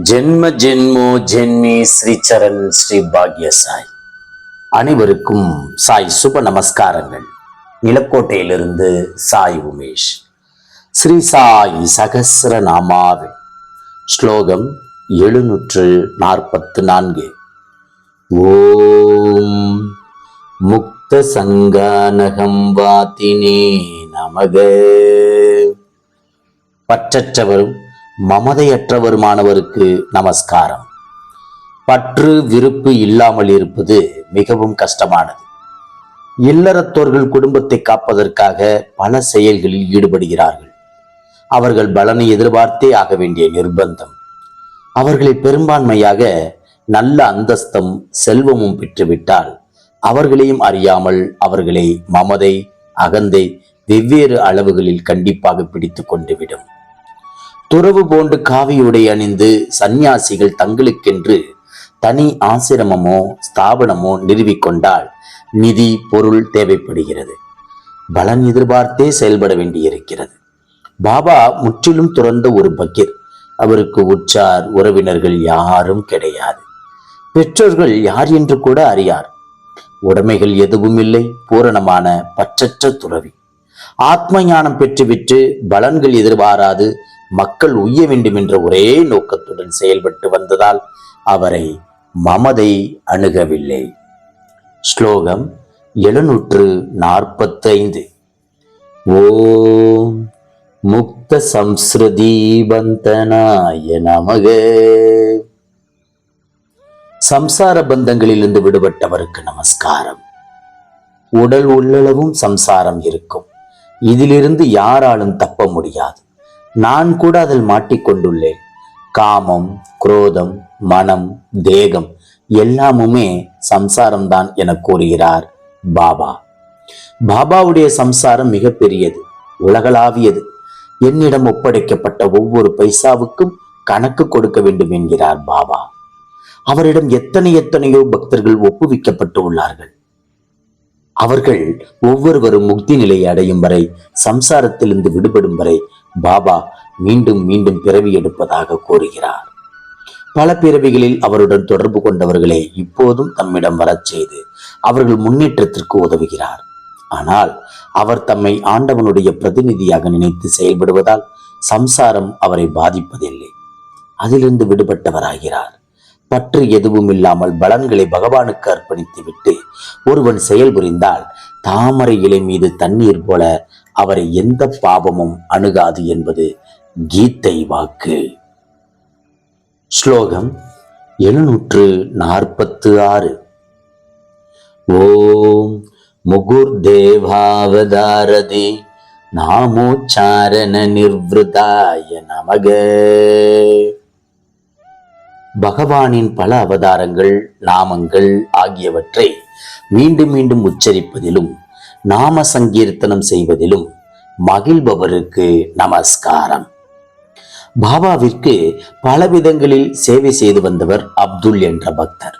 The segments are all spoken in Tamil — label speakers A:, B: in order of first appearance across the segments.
A: ஜென்ம ஜென்மோ ஜென்மி ஸ்ரீ சரண் ஸ்ரீ பாக்ய சாய் அனைவருக்கும் சாய் சுப நமஸ்காரங்கள். நிலக்கோட்டையிலிருந்து சாய் உமேஷ். ஸ்ரீ சாய் சகசிர நாமாவே ஸ்லோகம் எழுநூற்று நாற்பத்து நான்கு. ஓம் முக்த சங்கானகம் வாத்தினே நமக. பற்றற்றவரும் மமதையற்றவருமானவருக்கு நமஸ்காரம். பற்று விருப்பு இல்லாமல் இருப்பது மிகவும் கஷ்டமானது. இல்லறத்தோர்கள் குடும்பத்தை காப்பதற்காக பல செயல்களில் ஈடுபடுகிறார்கள். அவர்கள் பலனை எதிர்பார்த்தே ஆக வேண்டிய நிர்பந்தம். அவர்களை பெரும்பான்மையாக நல்ல அந்தஸ்தம் செல்வமும் பெற்றுவிட்டால் அவர்களையும் அறியாமல் அவர்களை மமதை அகந்தை வெவ்வேறு அளவுகளில் கண்டிப்பாக பிடித்து கொண்டுவிடும். துறவு போன்று காவியுடை அணிந்து சந்நியாசிகள் தங்களுக்கென்று தனி ஆசிரமமோ ஸ்தாபனமோ நிறுவிக்கொண்டால் நிதி பொருள் தேவைப்படுகிறது. பலன் எதிர்பார்த்தே செயல்பட வேண்டியிருக்கிறது. பாபா முற்றிலும் துறந்த ஒரு பக்கீர் அவருக்கு உற்றார் உறவினர்கள் யாரும் கிடையாது. பெற்றோர்கள் யார் என்று கூட அறியார். உடைமைகள் எதுவும் இல்லை பூரணமான பற்றற்ற துறவி. ஆத்ம ஞானம் பெற்றுவிட்டு பலன்கள் எதிர்பாராது மக்கள் உய்ய வேண்டும் என்ற ஒரே நோக்கத்துடன் செயல்பட்டு வந்ததால் அவரை மமதை அணுகவில்லை. ஸ்லோகம் எழுநூற்று நாற்பத்தைந்து. ஓம் முக்த சம்ஸ்ருதி பந்தனாய நமக. சம்சார பந்தங்களிலிருந்து விடுபட்டவருக்கு நமஸ்காரம். உடல் உள்ளளவும் சம்சாரம் இருக்கும். இதிலிருந்து யாராலும் தப்ப முடியாது. நான் கூட அதில் மாட்டிக்கொண்டுள்ளேன். காமம் குரோதம் மனம் தேகம் எல்லாமுமே சம்சாரம்தான் என கூறுகிறார் பாபா. பாபாவுடைய சம்சாரம் மிக பெரியது உலகளாவியது. என்னிடம் ஒப்படைக்கப்பட்ட ஒவ்வொரு பைசாவுக்கும் கணக்கு கொடுக்க வேண்டும் என்கிறார் பாபா. அவரிடம் எத்தனை எத்தனையோ பக்தர்கள் ஒப்புவிக்கப்பட்டு உள்ளார்கள். அவர்கள் ஒவ்வொருவரும் முக்தி நிலையை அடையும் வரை சம்சாரத்திலிருந்து விடுபடும் வரை பாபா மீண்டும் மீண்டும் பிறவி எடுப்பதாக கூறுகிறார். பல பிறவிகளில் அவருடன் தொடர்பு கொண்டவர்களே இப்போதும் தம்மிடம் வரச் செய்து அவர்கள் முன்னேற்றத்திற்கு உதவுகிறார். ஆனால் அவர் தம்மை ஆண்டவனுடைய பிரதிநிதியாக நினைத்து செயல்படுவதால் சம்சாரம் அவரை பாதிப்பதில்லை. அதிலிருந்து விடுபட்டவராகிறார். பற்று எதுவும் இல்லாமல் பலன்களை பகவானுக்கு அர்ப்பணித்து விட்டு ஒருவன் செயல் புரிந்தால் தாமரை இலை மீது தண்ணீர் போல அவரை எந்த பாவமும் அணுகாது என்பது கீதை வாக்கு. ஸ்லோகம் எழுநூற்று நாற்பத்து ஆறு ஓம் முகுர் தேவாவதாரதி நாமோச்சாரண நிர்வதாய நமக. பகவானின் பல அவதாரங்கள் நாமங்கள் ஆகியவற்றை மீண்டும் மீண்டும் உச்சரிப்பதிலும் நாம சங்கீர்த்தனம் செய்வதிலும் மகிழ்பவருக்கு நமஸ்காரம். பாபாவிற்கு பல விதங்களில் சேவை செய்து வந்தவர் அப்துல் என்ற பக்தர்.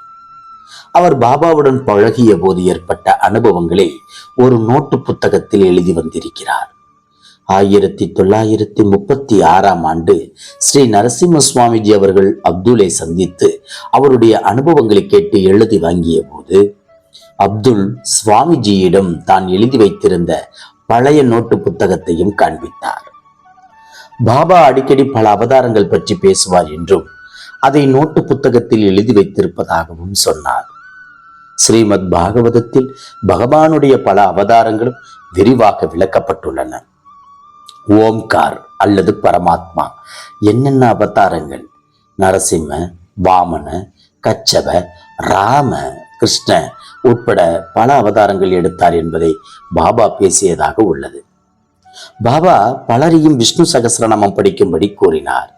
A: அவர் பாபாவுடன் பழகிய போது ஏற்பட்ட அனுபவங்களை ஒரு நோட்டு புத்தகத்தில் எழுதி வந்திருக்கிறார். ஆயிரத்தி தொள்ளாயிரத்தி முப்பத்தி ஆறாம் ஆண்டு ஸ்ரீ நரசிம்ம சுவாமிஜி அவர்கள் அப்துலை சந்தித்து அவருடைய அனுபவங்களை கேட்டு எழுதி வாங்கிய போது அப்துல் சுவாமிஜியிடம் தான் எழுதி வைத்திருந்த பழைய நோட்டு புத்தகத்தையும் காண்பித்தார். பாபா அடிக்கடி பல அவதாரங்கள் பற்றி பேசுவார் என்றும் அதை நோட்டு புத்தகத்தில் எழுதி வைத்திருப்பதாகவும் சொன்னார். ஸ்ரீமத் பாகவதத்தில் பகவானுடைய பல அவதாரங்களும் விரிவாக விளக்கப்பட்டுள்ளன. ஓம்கார் அல்லது பரமாத்மா என்னென்ன அவதாரங்கள்? நரசிம்ம வாமன கச்சப ராம கிருஷ்ண உட்பட பல அவதாரங்கள் எடுத்தார் என்பதை பாபா பேசியதாக உள்ளது. பாபா பலரையும் விஷ்ணு சகசிரநாமம் படிக்கும்படி கூறினார்.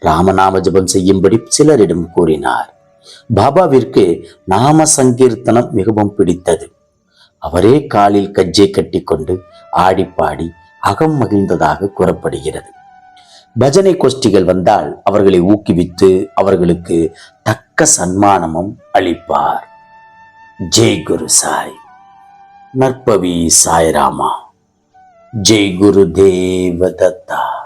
A: ராமநாம ஜபம் செய்யும்படி சிலரிடம் கூறினார். பாபாவிற்கு நாம சங்கீர்த்தனம் மிகவும் பிடித்தது. அவரே காலில் கஜ்ஜை கட்டிக்கொண்டு ஆடிப்பாடி அகம் மகிழ்ந்ததாக கூறப்படுகிறது. பஜனை கோஷ்டிகள் வந்தால் அவர்களை ஊக்குவித்து அவர்களுக்கு தக்க சன்மானமும் அளிப்பார். జై గురు సాయి. నర్పవి సాయిరామ జై గురుదేవ దత్తా.